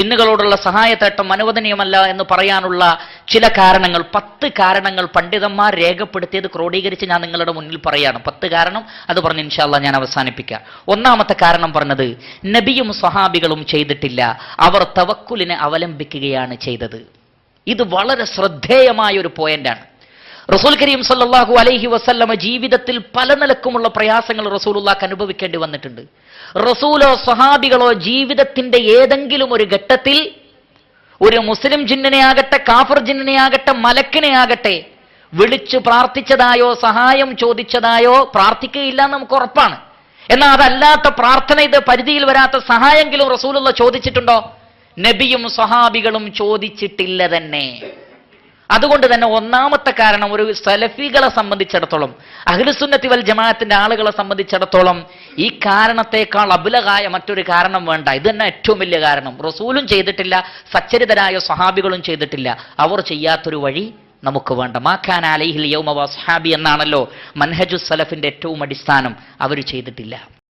ജിന്നുകളോടുള്ള സഹായത്തേട്ടം അനുവദനീയമല്ല എന്ന് പറയാനുള്ള ചില കാരണങ്ങൾ പത്ത് കാരണങ്ങൾ പണ്ഡിതന്മാർ രേഖപ്പെടുത്തിയത് ക്രോഡീകരിച്ച് ഞാൻ നിങ്ങളുടെ മുന്നിൽ പറയാണ്. പത്ത് കാരണം അത് പറഞ്ഞ് ഇൻഷാല്ല ഞാൻ അവസാനിപ്പിക്കാം. ഒന്നാമത്തെ കാരണം പറഞ്ഞത് നബിയും സ്വഹാബികളും ചെയ്തിട്ടില്ല. അവർ തവക്കുലിനെ അവലംബിക്കുകയാണ് ചെയ്തത്. ഇത് വളരെ ശ്രദ്ധേയമായ ഒരു പോയിന്റാണ് റസൂൽ കരീം സല്ലാഹു അലൈഹി വസല്ലമ ജീവിതത്തിൽ പല നിലക്കുമുള്ള പ്രയാസങ്ങൾ റസൂലുല്ലാക്ക് അനുഭവിക്കേണ്ടി വന്നിട്ടുണ്ട്. റസൂലോ സഹാബികളോ ജീവിതത്തിന്റെ ഏതെങ്കിലും ഒരു ഘട്ടത്തിൽ ഒരു മുസ്ലിം ജിന്നിനെ ആകട്ടെ കാഫർ ജിന്നിനെ ആകട്ടെ മലക്കിനെ വിളിച്ചു പ്രാർത്ഥിച്ചതായോ സഹായം ചോദിച്ചതായോ പ്രാർത്ഥിക്കുകയില്ല നമുക്ക് ഉറപ്പാണ്. എന്നാൽ അതല്ലാത്ത പ്രാർത്ഥന ഇത് പരിധിയിൽ വരാത്ത സഹായമെങ്കിലും റസൂലുള്ള ചോദിച്ചിട്ടുണ്ടോ? നബിയും സഹാബികളും ചോദിച്ചിട്ടില്ല തന്നെ. അതുകൊണ്ട് തന്നെ ഒന്നാമത്തെ കാരണം ഒരു സലഫികളെ സംബന്ധിച്ചിടത്തോളം അഖിലുസുന്നത്തി വൽ ജമാഅത്തിന്റെ ആളുകളെ സംബന്ധിച്ചിടത്തോളം ഈ കാരണത്തെക്കാൾ അബുലകായ മറ്റൊരു കാരണം വേണ്ട. ഇത് തന്നെ ഏറ്റവും വലിയ കാരണം. റസൂലും ചെയ്തിട്ടില്ല സച്ചരിതരായ സ്വഹാബികളും ചെയ്തിട്ടില്ല. അവർ ചെയ്യാത്തൊരു വഴി നമുക്ക് വേണ്ട. മാഖാൻ അലൈഹിൽ യൗമ വസ്ഹാബി എന്നാണല്ലോ മൻഹജു സലഫിന്റെ ഏറ്റവും അടിസ്ഥാനം. അവർ ചെയ്തിട്ടില്ല.